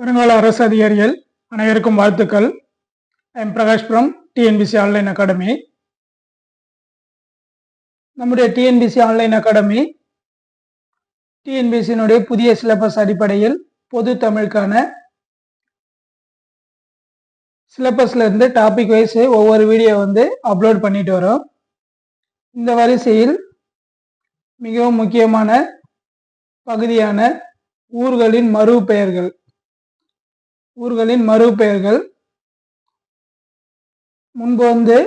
வருங்கால அரசு அதிகாரிகள் அனைவருக்கும் வாழ்த்துக்கள். எம் பிரகாஷ் புரம் டிஎன்பிசி ஆன்லைன் அகாடமி நம்முடைய டிஎன்பிசி ஆன்லைன் அகாடமி டிஎன்பிசியினுடைய புதிய சிலபஸ் அடிப்படையில் பொது தமிழுக்கான சிலபஸ்ல இருந்து டாபிக் வைஸ் ஒவ்வொரு வீடியோ வந்து அப்லோட் பண்ணிட்டு வரோம். இந்த வரிசையில் மிகவும் முக்கியமான பகுதியான ஊர்களின் மறு பெயர்கள் ஊர்களின் மறுபெயர்கள். முன்பு வந்து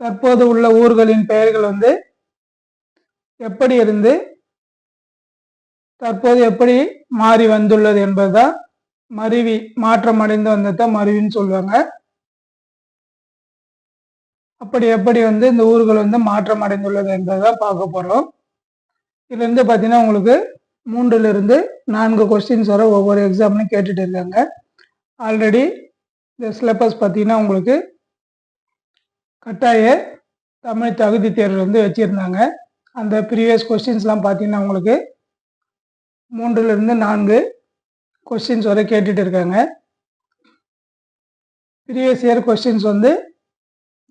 தற்போது உள்ள ஊர்களின் பெயர்கள் வந்து எப்படி இருந்து தற்போது எப்படி மாறி வந்துள்ளது என்பதுதான் மருவி மாற்றம் அடைந்து வந்ததான் மருவின்னு சொல்லுவாங்க. அப்படி எப்படி வந்து இந்த ஊர்கள் வந்து மாற்றம் அடைந்துள்ளது என்பதுதான் பார்க்க போறோம். இதுல இருந்து பார்த்தீங்கன்னா உங்களுக்கு மூன்றிலிருந்து நான்கு கொஸ்டின்ஸ் வர ஒவ்வொரு எக்ஸாம்லையும் கேட்டுட்டு இருக்காங்க. ஆல்ரெடி இந்த சிலபஸ் பார்த்தீங்கன்னா உங்களுக்கு கட்டாய தமிழ் தகுதி தேர்வு வந்து வச்சுருந்தாங்க. அந்த ப்ரீவியஸ் கொஸ்டின்ஸ்லாம் பார்த்தீங்கன்னா உங்களுக்கு மூன்றுலேருந்து நான்கு கொஸ்டின்ஸ் வரை கேட்டுட்டு இருக்காங்க. ப்ரீவியஸ் இயர் கொஸ்டின்ஸ் வந்து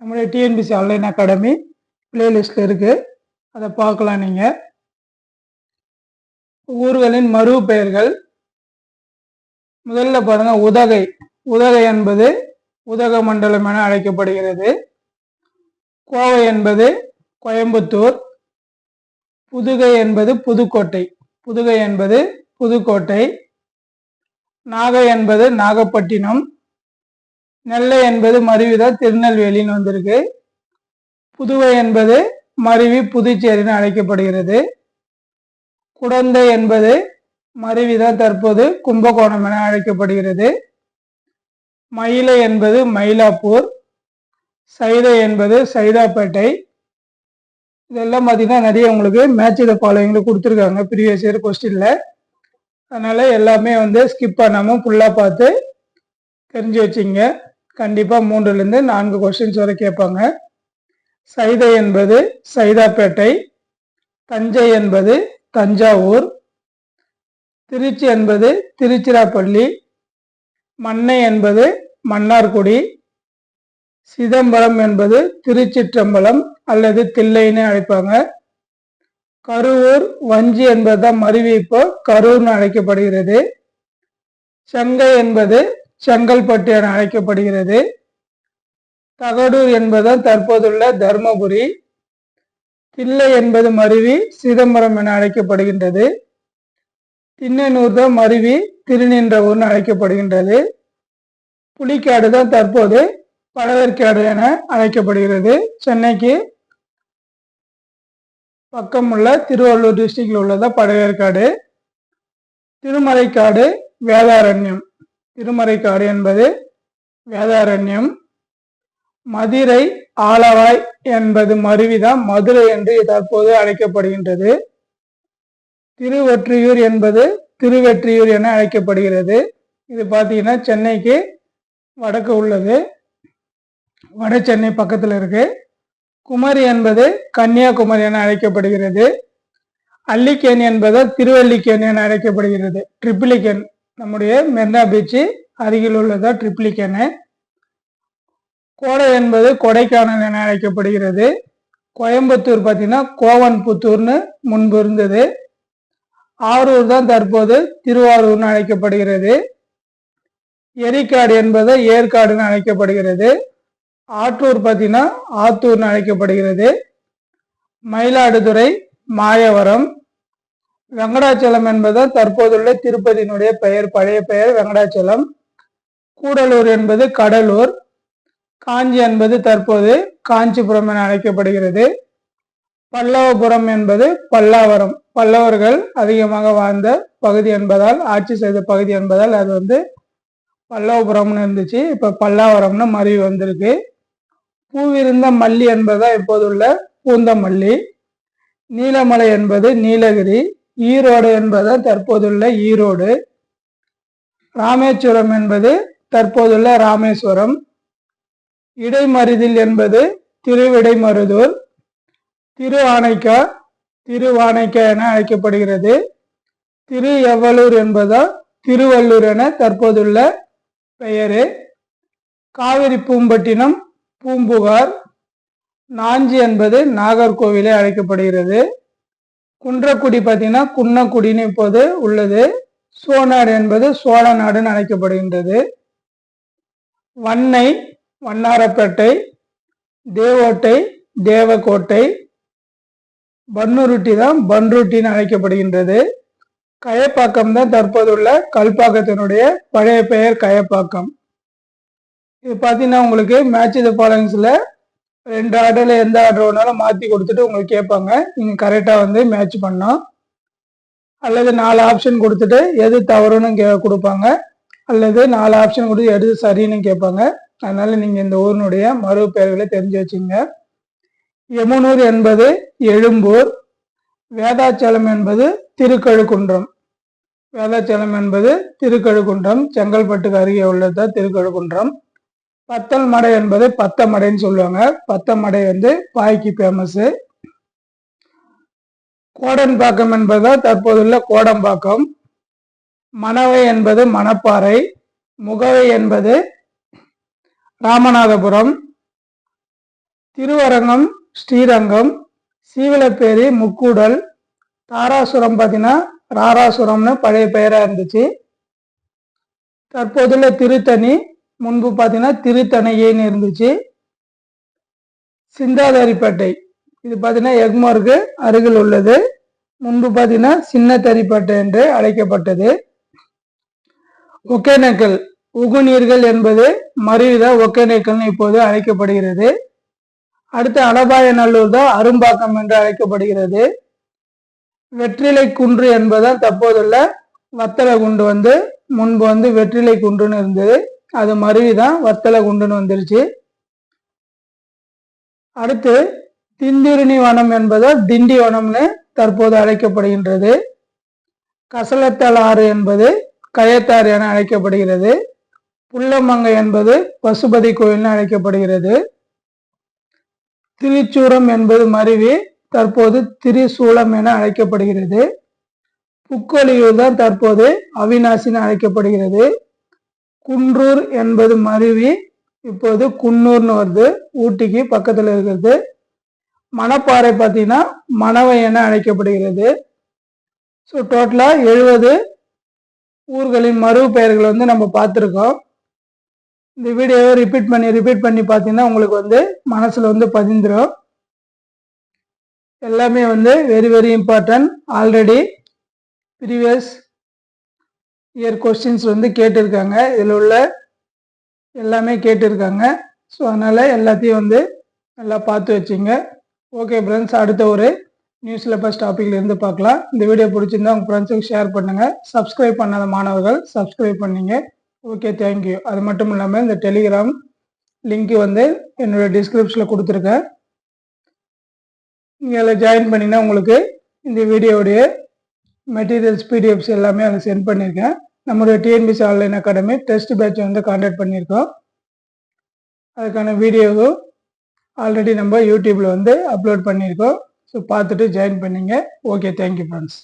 நம்முடைய டிஎன்பிசி ஆன்லைன் அகாடமி பிளேலிஸ்ட்டில் இருக்குது அதை பார்க்கலாம் நீங்கள் ஊர்களின் மறு பெயர்கள். முதல்ல பாருங்க உதகை. உதகை என்பது உதக மண்டலம் என அழைக்கப்படுகிறது. கோவை என்பது கோயம்புத்தூர். புதுகை என்பது புதுக்கோட்டை. புதுகை என்பது புதுக்கோட்டை. நாகை என்பது நாகப்பட்டினம். நெல்லை என்பது மருவிதா திருநெல்வேலின்னு வந்திருக்கு. புதுவை என்பது மருவி புதுச்சேரின்னு அழைக்கப்படுகிறது. குடந்தை என்பது மருவிதான் தற்போது கும்பகோணம் என அழைக்கப்படுகிறது. மயிலை என்பது மயிலாப்பூர் சைதை என்பது சைதாப்பேட்டை. இதெல்லாம் பார்த்தீங்கன்னா நிறைய உங்களுக்கு மேட்ச் இதை ஃபாலோவிங்கில் கொடுத்துருக்காங்க ப்ரீவியஸ் இயர் கொஸ்டினில் அதனால் எல்லாமே வந்து ஸ்கிப் பண்ணாமல் ஃபுல்லாக பார்த்து தெரிஞ்சு வச்சிங்க. கண்டிப்பாக மூன்றுலேருந்து நான்கு கொஸ்டின்ஸ் வரை கேட்பாங்க. சைதை என்பது சைதாப்பேட்டை தஞ்சை என்பது தஞ்சாவூர். திருச்சி என்பது திருச்சிராப்பள்ளி. மன்னை என்பது மன்னார்குடி. சிதம்பரம் என்பது திருச்சிற்றம்பலம் அல்லது தில்லைன்னு அழைப்பாங்க. கருவூர் வஞ்சி என்பதுதான் மருவி இப்போ கரூர்னு அழைக்கப்படுகிறது. செங்கை என்பது செங்கல்பட்டு என அழைக்கப்படுகிறது. தகடூர் என்பதுதான் தற்போதுள்ள தர்மபுரி. தில்லை என்பது மருவி சிதம்பரம் என அழைக்கப்படுகின்றது. திண்ணனூர் தான் மருவி திருநின்ற ஊர்னு அழைக்கப்படுகின்றது. புலிக்காடு தான் தற்போது பழவேற்காடு என அழைக்கப்படுகிறது. சென்னைக்கு பக்கம் உள்ள திருவள்ளூர் டிஸ்ட்ரிக்டில் உள்ளதா பழவேற்காடு. திருமலைக்காடு வேதாரண்யம். திருமறைக்காடு என்பது வேதாரண்யம். மதுரை ஆலவாய் என்பது மருவிதான். மதுரை என்று தற்போது அழைக்கப்படுகின்றது. திருவொற்றியூர் என்பது திருவெற்றியூர் என அழைக்கப்படுகிறது. இது பார்த்தீங்கன்னா சென்னைக்கு வடக்கு உள்ளது. வட சென்னை பக்கத்தில் இருக்கு. குமரி என்பது கன்னியாகுமரி என அழைக்கப்படுகிறது. அல்லிக்கேன் என்பது திருவல்லிக்கேன் என அழைக்கப்படுகிறது. ட்ரிப்ளிகேன் நம்முடைய மெர்னா பீச்சு அருகில் உள்ளதா ட்ரிப்ளிகேனு கோடை என்பது கொடைக்கானல் என அழைக்கப்படுகிறது. கோயம்புத்தூர் பார்த்தீங்கன்னா கோவன்புத்தூர்னு முன்பு இருந்தது. ஆரூர் தான் தற்போது திருவாரூர்னு அழைக்கப்படுகிறது. எரிக்காடு என்பது ஏற்காடுன்னு அழைக்கப்படுகிறது. ஆற்றூர் பார்த்தீங்கன்னா ஆத்தூர்னு அழைக்கப்படுகிறது. மயிலாடுதுறை மாயவரம் வெங்கடாச்சலம் என்பது தற்போதுள்ள திருப்பதியினுடைய பெயர் பழைய பெயர் வெங்கடாச்சலம். கூடலூர் என்பது கடலூர். காஞ்சி என்பது தற்போது காஞ்சிபுரம் என அழைக்கப்படுகிறது. பல்லவபுரம் என்பது பல்லாவரம். பல்லவர்கள் அதிகமாக வாழ்ந்த பகுதி என்பதால் ஆட்சி செய்த பகுதி என்பதால் அது வந்து பல்லவபுரம்னு இருந்துச்சு. இப்போ பல்லாவரம்னு மருவி வந்திருக்கு. பூவிருந்த மல்லி என்பதுதான் இப்போது உள்ள பூந்தமல்லி. நீலமலை என்பது நீலகிரி. ஈரோடு என்பதுதான் தற்போதுள்ள ஈரோடு. ராமேஸ்வரம் என்பது தற்போதுள்ள ராமேஸ்வரம். இடைமருதில் என்பது திருவிடைமருதூர் திரு ஆனைக்கா திரு என அழைக்கப்படுகிறது. திரு எவ்வளூர் என்பதால் திருவள்ளூர் என தற்போதுள்ள பெயரு. காவிரி பூம்பட்டினம் பூம்புகார் நாஞ்சி என்பது நாகர்கோவிலே அழைக்கப்படுகிறது. குன்றக்குடி பார்த்தீங்கன்னா குன்னக்குடின்னு இப்போது உள்ளது. சோழநாடு என்பது சோழ நாடுன்னு அழைக்கப்படுகின்றது. வன்னை வண்ணாரப்பேட்டை தேவோட்டை தேவக்கோட்டை பன்னுருட்டி தான் பன்ருட்டின்னு அழைக்கப்படுகின்றது. கயப்பாக்கம் தான் தற்போதுள்ள கல்பாக்கத்தினுடைய பழைய பெயர் கயப்பாக்கம். இது பார்த்தீங்கன்னா உங்களுக்கு மேட்ச் த ஃபாலோயிங்ஸில் ரெண்டு ஆர்டரில் எந்த ஆர்டர் வேணாலும் மாற்றி கொடுத்துட்டு உங்களுக்கு கேட்பாங்க. நீங்கள் கரெக்டாக வந்து மேட்ச் பண்ணோம் அல்லது நாலு ஆப்ஷன் கொடுத்துட்டு எது தவறுன்னு கே கொடுப்பாங்க. அல்லது நாலு ஆப்ஷன் கொடுத்து எது சரின்னு கேட்பாங்க. அதனால நீங்கள் இந்த ஊரினுடைய மறு பெயர்களை தெரிஞ்சு வச்சுங்க. யமுனூர் என்பது எழும்பூர் வேதாச்சலம் என்பது திருக்கழுக்குன்றம். வேதாச்சலம் என்பது திருக்கழுக்குன்றம் செங்கல்பட்டுக்கு அருகே உள்ளது திருக்கழுக்குன்றம். பத்தல் மடை என்பது பத்தமடைன்னு சொல்லுவாங்க. பத்தமடை வந்து பாய்க்கு ஃபேமஸு கோடன்பாக்கம் என்பதுதான் தற்போதுள்ள கோடம்பாக்கம். மணவை என்பது மணப்பாறை. முகவை என்பது ராமநாதபுரம் திருவரங்கம் ஸ்ரீரங்கம் சீவலப்பேரி முக்கூடல் தாராசுரம் பார்த்தீங்கன்னா ராராசுரம்னு பழைய பெயராக இருந்துச்சு. தற்போதுள்ள திருத்தணி முன்பு பார்த்தீங்கன்னா திருத்தணையேன்னு இருந்துச்சு. சிந்தாதாரிப்பேட்டை இது பார்த்தீங்கன்னா எக்மோருக்கு அருகில் உள்ளது. முன்பு பார்த்தீங்கன்னா சின்னத்தரிப்பேட்டை என்று அழைக்கப்பட்டது. ஒகேனக்கல் உகுநீர்கள் என்பது மறுவித ஒகேனக்கல்னு இப்போது அழைக்கப்படுகிறது. அடுத்து அலபாய நல்லூர் தான் அரும்பாக்கம் என்று அழைக்கப்படுகிறது. வெற்றிலை குன்று என்பதுதான் தற்போதுள்ள வத்தலை குண்டு வந்து முன்பு வந்து வெற்றிலை குன்றுன்னு இருந்தது. அது மருவிதான் வத்தலை குண்டுன்னு வந்துருச்சு. அடுத்து திந்திருணி வனம் என்பதால் திண்டி வனம்னு தற்போது அழைக்கப்படுகின்றது. கசலத்தல் ஆறு என்பது கயத்தாறு என அழைக்கப்படுகிறது. புள்ளமங்கை என்பது பசுபதி கோயில்னு அழைக்கப்படுகிறது. திருச்சூரம் என்பது மருவி தற்போது திரிசூலம் என அழைக்கப்படுகிறது. புக்கொலியூர் தான் தற்போது அவிநாசின்னு அழைக்கப்படுகிறது. குன்றூர் என்பது மருவி இப்போது குன்னூர்னு வருது ஊட்டிக்கு பக்கத்தில் இருக்கிறது. மணப்பாறை பார்த்தீங்கன்னா மணவை என அழைக்கப்படுகிறது. ஸோ டோட்டலாக எழுபது ஊர்களின் மறு பெயர்கள் வந்து நம்ம பார்த்துருக்கோம். இந்த வீடியோவை ரிப்பீட் பண்ணி ரிப்பீட் பண்ணி பார்த்தீங்கன்னா உங்களுக்கு வந்து மனசில் வந்து பதிந்துடும் எல்லாமே வந்து very very important already previous year questions வந்து கேட்டிருக்காங்க. இதில் உள்ள எல்லாமே கேட்டிருக்காங்க. ஸோ அதனால் எல்லாத்தையும் வந்து நல்லா பார்த்து வச்சுங்க. ஓகே ஃப்ரெண்ட்ஸ் அடுத்த ஒரு நியூஸ் சிலபஸ் டாப்பிக்லேருந்து பார்க்கலாம். இந்த வீடியோ பிடிச்சிருந்தா உங்கள் ஃப்ரெண்ட்ஸுக்கு ஷேர் பண்ணுங்கள் சப்ஸ்கிரைப் பண்ணாத மாணவர்கள் சப்ஸ்கிரைப் பண்ணிங்க. ஓகே தேங்க்யூ அது மட்டும் இல்லாமல் இந்த டெலிகிராம் லிங்க்கு வந்து என்னோடய டிஸ்கிரிப்ஷனில் கொடுத்துருக்கேன். நீங்கள் அதில் ஜாயின் பண்ணினா உங்களுக்கு இந்த வீடியோடைய மெட்டீரியல்ஸ் பிடிஎஃப்ஸ் எல்லாமே அதில் சென்ட் பண்ணியிருக்கேன் நம்மளுடைய TNPSC online academy test batch வந்து கான்டாக்ட் பண்ணியிருக்கோம். அதுக்கான வீடியோவும் ஆல்ரெடி நம்ம யூடியூப்பில் வந்து அப்லோட் பண்ணியிருக்கோம். ஸோ பார்த்துட்டு ஜாயின் பண்ணிங்க. Okay thank you friends